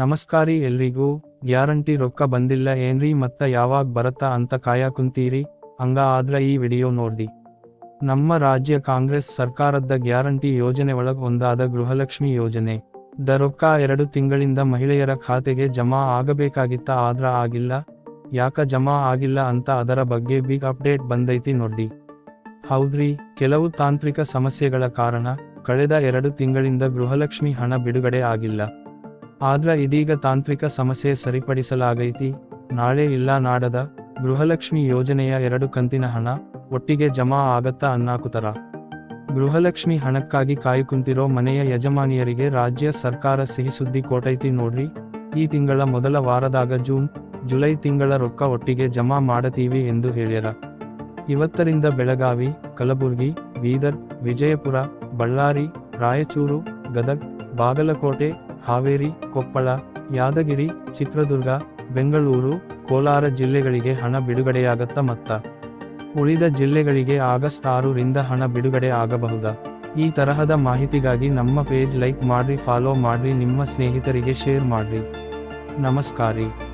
ನಮಸ್ಕಾರಿ ಎಲ್ರಿಗೂ. ಗ್ಯಾರಂಟಿ ರೊಕ್ಕ ಬಂದಿಲ್ಲ ಏನ್ರಿ ಮತ್ತ ಯಾವಾಗ ಬರತ್ತಾ ಅಂತ ಕಾಯಕುಂತೀರಿ. ಹಂಗ ಆದ್ರ ಈ ವಿಡಿಯೋ ನೋಡಿ ನಮ್ಮ ರಾಜ್ಯ ಕಾಂಗ್ರೆಸ್ ಸರ್ಕಾರದ ಗ್ಯಾರಂಟಿ ಯೋಜನೆ ಒಳಗ್ ಒಂದಾದ ಗೃಹಲಕ್ಷ್ಮಿ ಯೋಜನೆ. ದ ರೊಕ್ಕ ಎರಡು ತಿಂಗಳಿಂದ ಮಹಿಳೆಯರ ಖಾತೆಗೆ ಜಮಾ ಆಗಬೇಕಾಗಿತ್ತ ಆದ್ರ ಆಗಿಲ್ಲ. ಯಾಕ ಜಮಾ ಆಗಿಲ್ಲ ಅಂತ ಅದರ ಬಗ್ಗೆ ಬಿಗ್ ಅಪ್ಡೇಟ್ ಬಂದೈತಿ ನೋಡಿ ಹೌದ್ರಿ, ಕೆಲವು ತಾಂತ್ರಿಕ ಸಮಸ್ಯೆಗಳ ಕಾರಣ ಕಳೆದ ಎರಡು ತಿಂಗಳಿಂದ ಗೃಹಲಕ್ಷ್ಮಿ ಹಣ ಬಿಡುಗಡೆ ಆಗಿಲ್ಲ. ಆದ್ರ ಇದೀಗ ತಾಂತ್ರಿಕ ಸಮಸ್ಯೆ ಸರಿಪಡಿಸಲಾಗೈತಿ. ನಾಳೆ ಇಲ್ಲ ನಾಡದ ಗೃಹಲಕ್ಷ್ಮಿ ಯೋಜನೆಯ ಎರಡು ಕಂತಿನ ಹಣ ಒಟ್ಟಿಗೆ ಜಮಾ ಆಗತ್ತಾ ಅನ್ನಾಕುತರ. ಗೃಹಲಕ್ಷ್ಮಿ ಹಣಕ್ಕಾಗಿ ಕಾಯುಕುಂತಿರೋ ಮನೆಯ ಯಜಮಾನಿಯರಿಗೆ ರಾಜ್ಯ ಸರ್ಕಾರ ಸಿಹಿ ಸುದ್ದಿ ಕೊಟ್ಟೈತಿ ನೋಡ್ರಿ. ಈ ತಿಂಗಳ ಮೊದಲ ವಾರದಾಗ ಜೂನ್, ಜುಲೈ ತಿಂಗಳ ರೊಕ್ಕ ಒಟ್ಟಿಗೆ ಜಮಾ ಮಾಡತೀವಿ ಎಂದು ಹೇಳ್ಯರ. ಇವತ್ತರಿಂದ ಬೆಳಗಾವಿ, ಕಲಬುರ್ಗಿ, ಬೀದರ್, ವಿಜಯಪುರ, ಬಳ್ಳಾರಿ, ರಾಯಚೂರು, ಗದಗ್, ಬಾಗಲಕೋಟೆ ಹಾವೇರಿ, ಕೊಪ್ಪಳ, ಯಾದಗಿರಿ, ಚಿತ್ರದುರ್ಗ, ಬೆಂಗಳೂರು, ಕೋಲಾರ ಜಿಲ್ಲೆಗಳಿಗೆ ಹಣ ಬಿಡುಗಡೆಯಾಗತ್ತ ಮತ್ತ ಉಳಿದ ಜಿಲ್ಲೆಗಳಿಗೆ ಆಗಸ್ಟ್ ಆರರಿಂದ ಹಣ ಬಿಡುಗಡೆ ಆಗಬಹುದಾ? ಈ ತರಹದ ಮಾಹಿತಿಗಾಗಿ ನಮ್ಮ ಪೇಜ್ ಲೈಕ್ ಮಾಡ್ರಿ, ಫಾಲೋ ಮಾಡ್ರಿ, ನಿಮ್ಮ ಸ್ನೇಹಿತರಿಗೆ ಶೇರ್ ಮಾಡ್ರಿ. ನಮಸ್ಕಾರಿ.